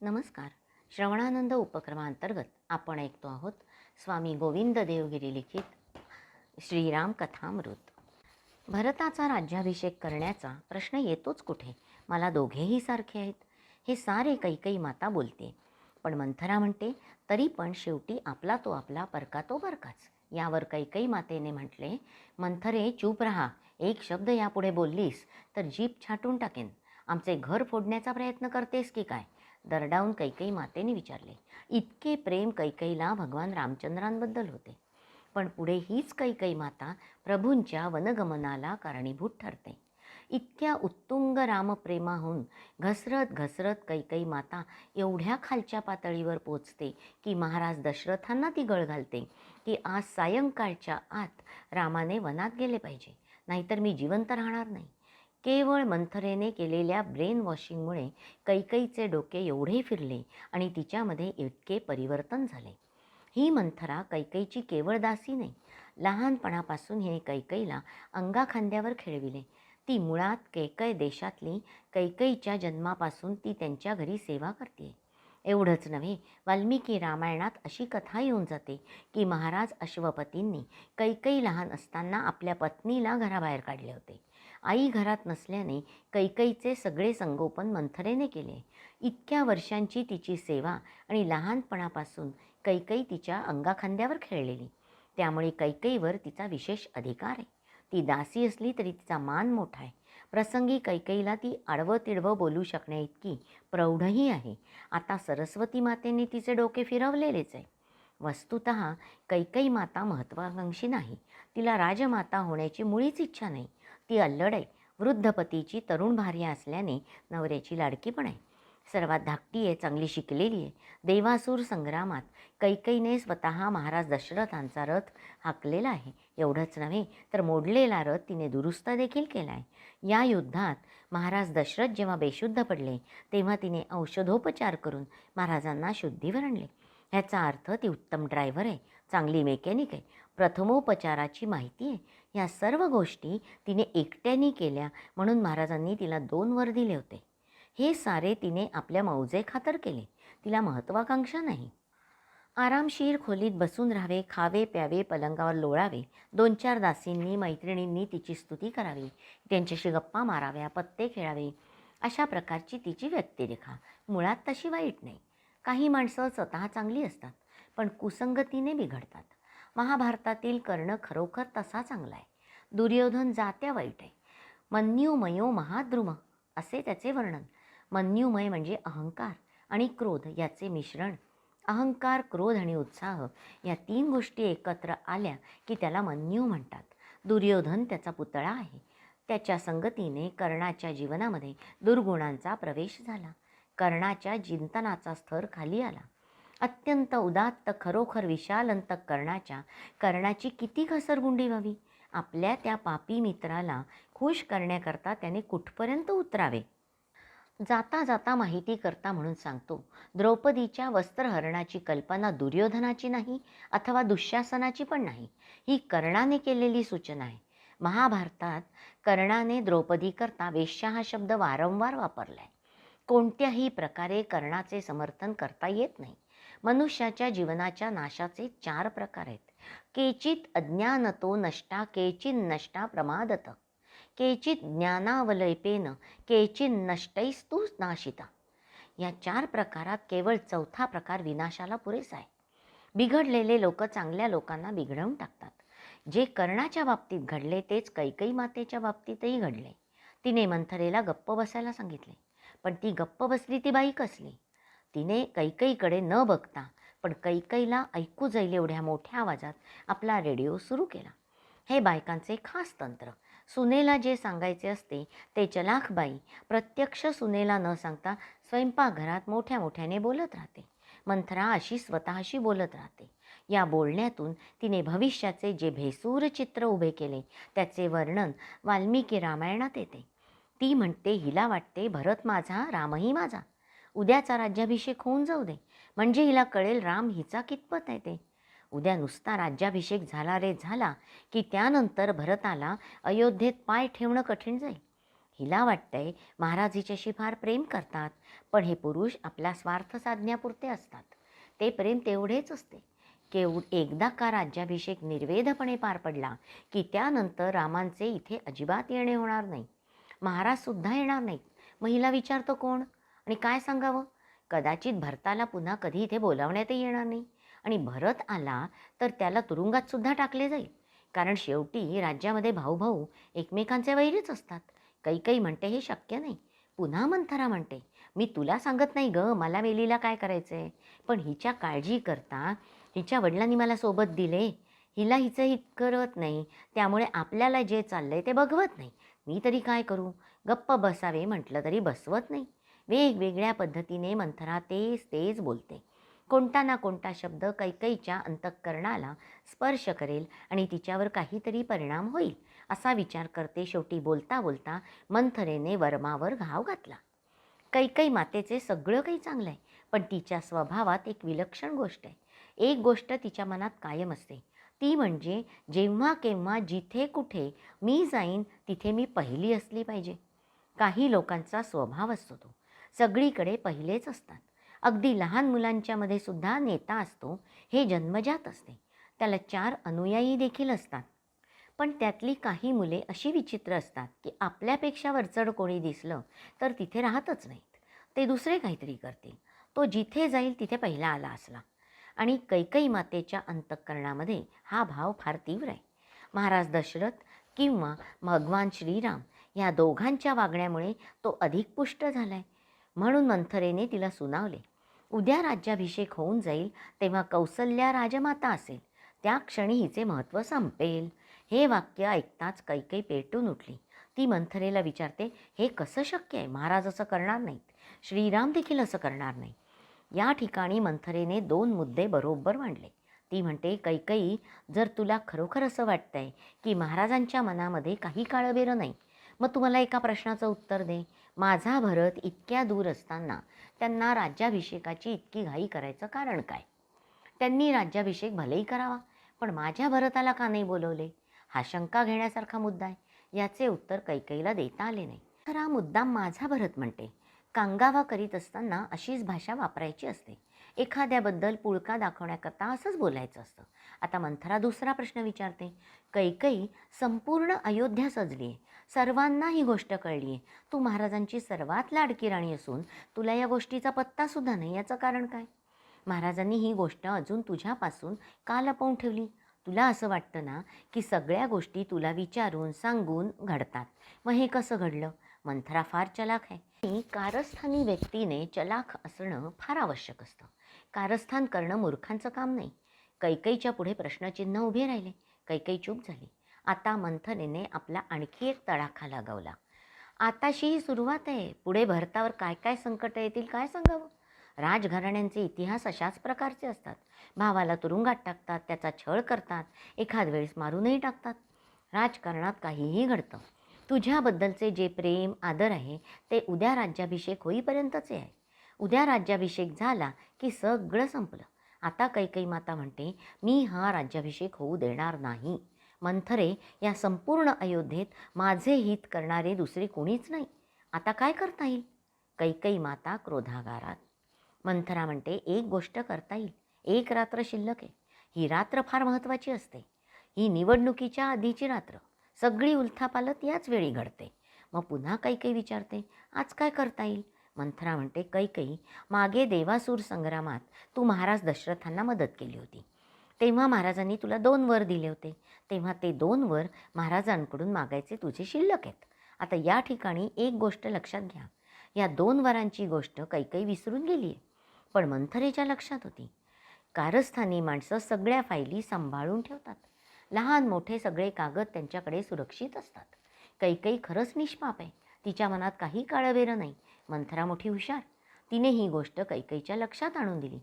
नमस्कार. श्रवणानंद उपक्रमांतर्गत आपण ऐकतो आहोत स्वामी गोविंद देवगिरी लिखित श्रीराम कथामृत. भरताचा राज्याभिषेक करण्याचा प्रश्न येतोच कुठे? मला दोघेही सारखे आहेत. हे सारे कैकई माता बोलते. पण मंथरा म्हणते तरी पण शेवटी आपला तो आपला परका तो परकाच यावर कैकई मातेने म्हटले मंथरे चूप रहा. एक शब्द यापुढे बोललीस तर जीप छाटून टाकेन. आमचे घर फोडण्याचा प्रयत्न करतेस की काय? दरडावून कैकई मातेने विचारले इतके प्रेम कैकईला भगवान रामचंद्रांबद्दल होते. पण पुढे हीच कैकई माता प्रभूंच्या वनगमनाला कारणीभूत ठरते. इतक्या उत्तुंग रामप्रेमाहून घसरत घसरत कैकई माता एवढ्या खालच्या पातळीवर पोचते की महाराज दशरथांना ती गळ घालते की आज सायंकाळच्या आत रामाने वनात गेले पाहिजे. नाहीतर मी जिवंत राहणार नाही. केवळ मंथरेने केलेल्या ब्रेन वॉशिंगमुळे कैकईचे डोके एवढे फिरले आणि तिच्यामध्ये इतके परिवर्तन झाले. ही मंथरा कैकईची केवळ दासी नाही लहानपणापासून हिने कैकईला अंगाखांद्यावर खेळविले. ती मुळात कैकय देशातली कैकईच्या जन्मापासून ती त्यांच्या घरी सेवा करते एवढंच नव्हे वाल्मिकी रामायणात अशी कथा येऊन जाते की महाराज अश्वपतींनी कैकई लहान असताना आपल्या पत्नीला घराबाहेर काढले होते. आई घरात नसल्याने कैकईचे सगळे संगोपन मंथरेने केले. इतक्या वर्षांची तिची सेवा आणि लहानपणापासून कैकई तिच्या अंगाखांद्यावर खेळलेली. त्यामुळे कैकईवर तिचा विशेष अधिकार आहे. ती दासी असली तरी तिचा मान मोठा आहे. प्रसंगी कैकईला ती आडवं तिडवं बोलू शकण्याइतकी प्रौढही आहे. आता सरस्वती मातेने तिचे डोके फिरवलेलेच आहे. वस्तुत कैकई माता महत्त्वाकांक्षी नाही. तिला राजमाता होण्याची मुळीच इच्छा नाही. ती अल्लड आहे. वृद्ध पतीची तरुण भार्या असल्याने नवऱ्याची लाडकी पण आहे. सर्वात धाकटी आहे चांगली शिकलेली आहे. देवासूर संग्रामात कैकईने स्वतः महाराज दशरथांचा रथ हाकलेला आहे. एवढंच नव्हे तर मोडलेला रथ तिने दुरुस्त देखील केला आहे. या युद्धात महाराज दशरथ जेव्हा बेशुद्ध पडले तेव्हा तिने औषधोपचार करून महाराजांना शुद्धीवर आणले ह्याचा अर्थ ती उत्तम ड्रायव्हर आहे चांगली मेकॅनिक आहे. प्रथमोपचाराची माहिती आहे. ह्या सर्व गोष्टी तिने एकट्याने केल्या म्हणून महाराजांनी तिला दोन वर दिले होते. हे सारे तिने आपल्या मौजे खातर केले. तिला महत्त्वाकांक्षा नाही. आरामशीर खोलीत बसून राहावे खावे प्यावे पलंगावर लोळावे दोन चार दासींनी मैत्रिणींनी तिची स्तुती करावी त्यांच्याशी गप्पा माराव्या पत्ते खेळावे अशा प्रकारची तिची व्यक्तिरेखा. मुळात तशी वाईट नाही. काही माणसं स्वतः चांगली असतात पण कुसंगतीने बिघडतात. महाभारतातील कर्ण खरोखर तसा चांगला आहे. दुर्योधन जात्या वाईट आहे. मन्युमयो महाद्रुम असे त्याचे वर्णन. मन्युमय म्हणजे अहंकार आणि क्रोध याचे मिश्रण. अहंकार क्रोध आणि उत्साह या तीन गोष्टी एकत्र आल्या की त्याला मन्यू म्हणतात. दुर्योधन त्याचा पुतळा आहे. त्याच्या संगतीने कर्णाच्या जीवनामध्ये दुर्गुणांचा प्रवेश झाला. कर्णाच्या चिंतनाचा स्तर खाली आला. अत्यंत उदात्त खरोखर विशाल अंतकरणाच्या कर्णाची किती घसरगुंडी व्हावी? आपल्या त्या पापी मित्राला खुश करण्याकरता त्याने कुठपर्यंत उतरावे? जाता जाता माहिती करता म्हणून सांगतो द्रौपदीच्या वस्त्रहरणाची कल्पना दुर्योधनाची नाही अथवा दुःशासनाची पण नाही. ही कर्णाने केलेली सूचना आहे. महाभारतात कर्णाने द्रौपदीकरता वेश्या हा शब्द वारंवार वापरला आहे कोणत्याही प्रकारे कर्णाचे समर्थन करता येत नाही. मनुष्याच्या जीवनाच्या नाशाचे चार प्रकार आहेत. केचित अज्ञानतो नष्टा केचिन नष्टा प्रमादत. केचित ज्ञानावलयपेन केचिन नष्टैस्तू नाशिता. या चार प्रकारात केवळ चौथा प्रकार विनाशाला पुरेसा आहे. बिघडलेले लोक चांगल्या लोकांना बिघडवून टाकतात. जे कर्णाच्या बाबतीत घडले तेच कैकई मातेच्या बाबतीतही घडले. तिने मंथरेला गप्प बसायला सांगितले. पण ती गप्प बसली ती बाई कसली? तिने कैकईकडे न बघता पण कैकईला ऐकू जाईल एवढ्या मोठ्या आवाजात आपला रेडिओ सुरू केला. हे बायकांचे खास तंत्र. सुनेला जे सांगायचे असते ते चलाखबाई प्रत्यक्ष सुनेला न सांगता स्वयंपाकघरात मोठ्या मोठ्याने बोलत राहते. मंथरा अशी स्वतःशी बोलत राहते. या बोलण्यातून तिने भविष्याचे जे भेसूर चित्र उभे केले त्याचे वर्णन वाल्मिकी रामायणात येते. ती म्हणते हिला वाटते भरत माझा रामही माझा. उद्याचा राज्याभिषेक होऊन जाऊ दे. म्हणजे हिला कळेल राम हिचा कितपत आहे ते. उद्या नुसता राज्याभिषेक झाला रे झाला की त्यानंतर भरताला अयोध्येत पाय ठेवणं कठीण जाईल. हिला वाटतंय महाराज हिच्याशी फार प्रेम करतात पण हे पुरुष आपला स्वार्थ साधण्यापुरते असतात. ते प्रेम तेवढेच असते. केव एकदा का राज्याभिषेक निर्वेधपणे पार पडला की त्यानंतर रामांचे इथे अजिबात येणे होणार नाही. महाराजसुद्धा येणार नाहीत. महिला विचारतो कोण? आणि काय सांगावं? कदाचित भरताला पुन्हा कधी इथे बोलावण्यातही येणार नाही. आणि भरत आला तर त्याला तुरुंगात सुद्धा टाकले जाईल. कारण शेवटी राज्यामध्ये भाऊ भाऊ एकमेकांचे वैरीच असतात. काही काही म्हणते हे शक्य नाही. पुन्हा मंथरा म्हणते मी तुला सांगत नाही ग मला वेलीला काय करायचं आहे पण हिच्या काळजी करता हिच्या वडिलांनी मला सोबत दिले. हिला हिचं हित करत नाही. त्यामुळे आपल्याला जे चाललंय ते बघवत नाही. मी तरी काय करू? गप्प बसावे म्हटलं तरी बसवत नाही. वेगवेगळ्या पद्धतीने मंथरा तेच तेच बोलते. कोणता ना कोणता शब्द कैकईच्या अंतःकरणाला स्पर्श करेल आणि तिच्यावर काहीतरी परिणाम होईल असा विचार करते शेवटी बोलता बोलता मंथरेने वर्मावर घाव घातला. कैकई मातेचे सगळं काही चांगलं आहे पण तिच्या स्वभावात एक विलक्षण गोष्ट आहे. एक गोष्ट तिच्या मनात कायम असते. ती म्हणजे जेव्हा केव्हा जिथे कुठे मी जाईन तिथे मी पहिली असली पाहिजे. काही लोकांचा स्वभाव असतो तो. सगळीकडे पहिलेच असतात. अगदी लहान मुलांच्यामध्ये सुद्धा नेता असतो हे जन्मजात असते. त्याला चार अनुयायी देखील असतात. पण त्यातली काही मुले अशी विचित्र असतात की आपल्यापेक्षा वरचढ कोणी दिसलं तर तिथे राहतच नाहीत. ते दुसरे काहीतरी करतील. तो जिथे जाईल तिथे पहिला आला असला. आणि कैकई मातेच्या अंतःकरणामध्ये हा भाव फार तीव्र आहे. महाराज दशरथ किंवा भगवान श्रीराम या दोघांच्या वागण्यामुळे तो अधिक पुष्ट झाला आहे म्हणून मंथरेने तिला सुनावले. उद्या राज्याभिषेक होऊन जाईल तेव्हा कौसल्या राजमाता असेल. त्या क्षणी हिचे महत्त्व संपेल. हे वाक्य ऐकताच कैकई पेटून उठली. ती मंथरेला विचारते हे कसं शक्य आहे? महाराज असं करणार नाहीत. श्रीराम देखील असं करणार नाही. या ठिकाणी मंथरेने दोन मुद्दे बरोबर मांडले. ती म्हणते कैकई जर तुला खरोखर असं वाटतंय की महाराजांच्या मनामध्ये काही काळबेरं नाही मग तुम्हाला एका प्रश्नाचं उत्तर दे. माझा भरत इतक्या दूर असताना त्यांना राज्याभिषेकाची इतकी घाई करायचं कारण काय? त्यांनी राज्याभिषेक भलेही करावा पण माझ्या भरताला का नाही बोलवले? हा शंका घेण्यासारखा मुद्दा आहे. याचे उत्तर कैकईला देता आले नाही. तर हा मुद्दा माझा भरत म्हणते. कांगावा करीत असताना अशीच भाषा वापरायची असते. एखाद्याबद्दल पुळका दाखवण्याकरता असंच बोलायचं असतं. आता मंथरा दुसरा प्रश्न विचारते. कैकई संपूर्ण अयोध्या सजली आहे सर्वांना ही गोष्ट कळली आहे. तू महाराजांची सर्वात लाडकी राणी असून तुला या गोष्टीचा पत्तासुद्धा नाही. याचं कारण काय? महाराजांनी ही गोष्ट अजून तुझ्यापासून का लपवून ठेवली. तुला असं वाटतं ना की सगळ्या गोष्टी तुला विचारून सांगून घडतात. मग हे कसं घडलं? मंथरा फार चलाख आहे. आणि कारस्थानी व्यक्तीने चलाख असणं फार आवश्यक असतं. कारस्थान करणं मूर्खांचं काम नाही. कैकईच्या पुढे प्रश्नचिन्ह उभे राहिले. कैकई चूप झाली. आता मंथनेने आपला आणखी एक तडाखा लगावला. आताशी ही सुरुवात आहे. पुढे भरतावर काय काय संकट येतील काय सांगावं? राजघराण्यांचे इतिहास अशाच प्रकारचे असतात. भावाला तुरुंगात टाकतात त्याचा छळ करतात एखाद वेळेस मारूनही टाकतात. राजकारणात काहीही घडतं. तुझ्याबद्दलचे जे प्रेम आदर आहे ते उद्या राज्याभिषेक होईपर्यंतचे आहे. उद्या राज्याभिषेक झाला की सगळं संपलं. आता कैकई माता म्हणते मी हा राज्याभिषेक होऊ देणार नाही. मंथरे या संपूर्ण अयोध्येत माझे हित करणारे दुसरे कोणीच नाही. आता काय करता येईल? कैकई माता क्रोधागारात. मंथरा म्हणते एक गोष्ट करता येईल. एक रात्र शिल्लक आहे. ही रात्र फार महत्त्वाची असते. ही निवडणुकीच्या आधीची रात्र. सगळी उलथापालत याच वेळी घडते. मग पुन्हा कैकई विचारते आज काय करता येईल? मंथरा म्हणते कैकई मागे देवासूर संग्रामात तू महाराज दशरथांना मदत केली होती. तेव्हा महाराजांनी तुला दोन वर दिले होते. तेव्हा ते दोन वर महाराजांकडून मागायचे तुझे शिल्लक आहेत. आता या ठिकाणी एक गोष्ट लक्षात घ्या. या दोन वरांची गोष्ट कैकई विसरून गेली आहे पण मंथरेच्या लक्षात होती. कारस्थानी माणसं सगळ्या फायली सांभाळून ठेवतात. लहान मोठे सगळे कागद त्यांच्याकडे सुरक्षित असतात. कैकई खरंच निष्पाप आहे. तिच्या मनात काही काळवेरं नाही. मंथरा मोठी हुशार. तिने ही गोष्ट कैकईच्या लक्षात आणून दिली.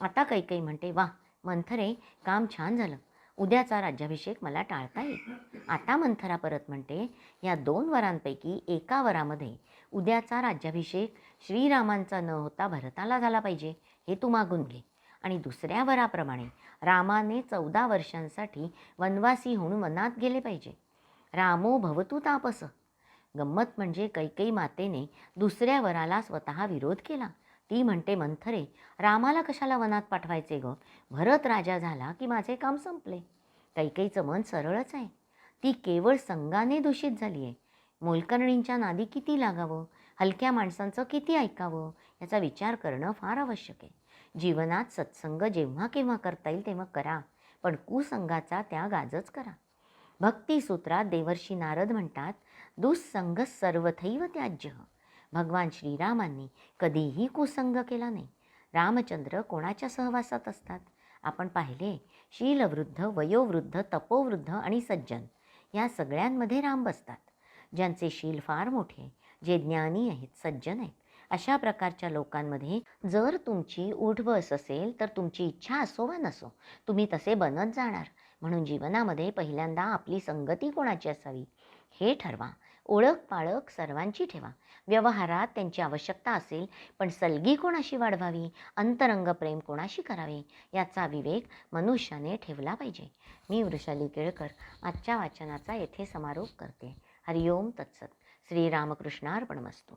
आता कैकई म्हणते वा मंथरे काम छान झालं. उद्याचा राज्याभिषेक मला टाळता येईल. आता मंथरा परत म्हणते या दोन वरांपैकी एका वरामध्ये उद्याचा राज्याभिषेक श्रीरामांचा न होता भरताला झाला पाहिजे हे तू मागून घे. आणि दुसऱ्या वराप्रमाणे रामाने चौदा वर्षांसाठी वनवासी होऊन वनात गेले पाहिजे. रामो भवतू तापस. गंमत म्हणजे कैकई मातेने दुसऱ्या वराला स्वतः विरोध केला. ती म्हणते मंथरे रामाला कशाला वनात पाठवायचे ग? भरत राजा झाला की माझे काम संपले. कैकेईचं मन सरळच आहे. ती केवळ संगाने दूषित झाली आहे. मोलकर्णींच्या नादी किती लागावं? हलक्या माणसांचं किती ऐकावं? याचा विचार करणं फार आवश्यक आहे. जीवनात सत्संग जेव्हा केव्हा करता येईल तेव्हा करा. पण कुसंगाचा त्या गाजच करा. भक्तिसूत्रात देवर्षी नारद म्हणतात दुःसंग सर्वथैव त्याज्य. भगवान श्रीरामांनी कधीही कुसंग केला नाही. रामचंद्र कोणाच्या सहवासात असतात? आपण पाहिले शीलवृद्ध वयोवृद्ध तपोवृद्ध आणि सज्जन या सगळ्यांमध्ये राम बसतात. ज्यांचे शील फार मोठे जे ज्ञानी आहेत सज्जन आहेत अशा प्रकारच्या लोकांमध्ये जर तुमची उठबस असेल तर तुमची इच्छा असो वा नसो तुम्ही तसे बनत जाणार. म्हणून जीवनामध्ये पहिल्यांदा आपली संगती कोणाची असावी? हे ठरवा. ओळख पाळख सर्वांची ठेवा. व्यवहारात त्यांची आवश्यकता असेल पण सलगी कोणाशी वाढवावी? अंतरंग प्रेम कोणाशी करावे? याचा विवेक मनुष्याने ठेवला पाहिजे. मी वृषाली केळकर आजच्या वाचनाचा येथे समारोप करते. हरिओम तत्सत. श्रीरामकृष्णार्पणमस्तू.